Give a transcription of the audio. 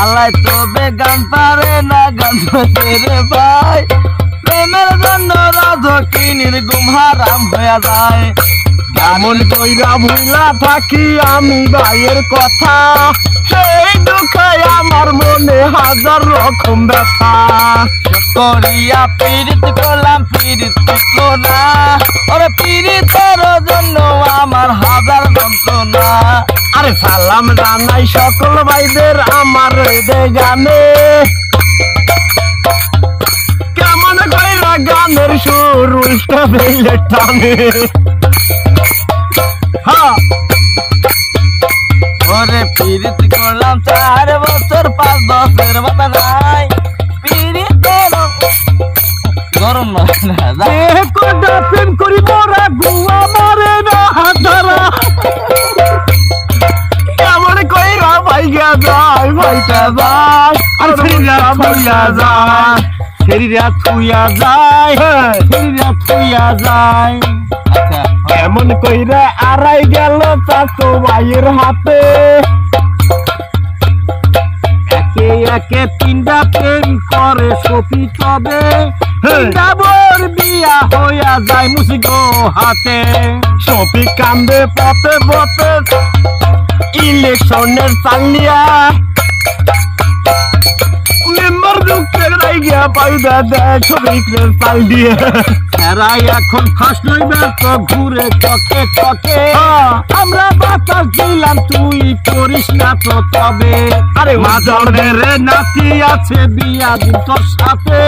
আলাই তবে গান পারে না গান রে ভাই। প্রেমের জন্য রাজকিনীর গুম হারাম হয়ে যায়। এমন কইরা ভুলা থাকি আমি ভাইয়ের কথা, সেই দুঃখে আমার মনে হাজার রকম ব্যথা। করিয়া পীড়িত করলাম, পীড়িত টিকলো না। ওরে পীড়িতের জন্য আমার হাজার যন্ত্রণা। আরে সালাম জানাই সকল ভাইদের আমার হৃদয় গানে কেমন কইরা গানের সুর উল্টা ফেলে টানে। হ্যাঁ। ওরে পীড়িত করলাম চার বছর পাঁচ বছর মাথা নাই। পীড়িতের গরম না। প্রেম করি মোরা যায় ভাইটা যায় আর ফিরা ভাইয়া যায়। ফেরিরা থুইয়া যায় ফেরিরা থুইয়া যায়। আচ্ছা কেমন কইরা আড়াই গেল চাচো ভাইয়ের হাতে। একে একে তিনটা প্রেম করে সফি তবে বিয়া হইয়া যায় মুসিগো হাতে। সফি কান্দে পথে পথে ইলেকশনের চালিয়া মেম্বার ঢুকতে গিয়া পাইদা দেয় ছবি চাল দিয়ে এরাই এখন ফার্স্ট নই ব্যস্ত ঘুরে চকে চকে। আমরা বাতাস দিলাম তুই করিস না তো তবে। আরে মাজার রে নাতি আছে বিয়া দিন তোর সাথে।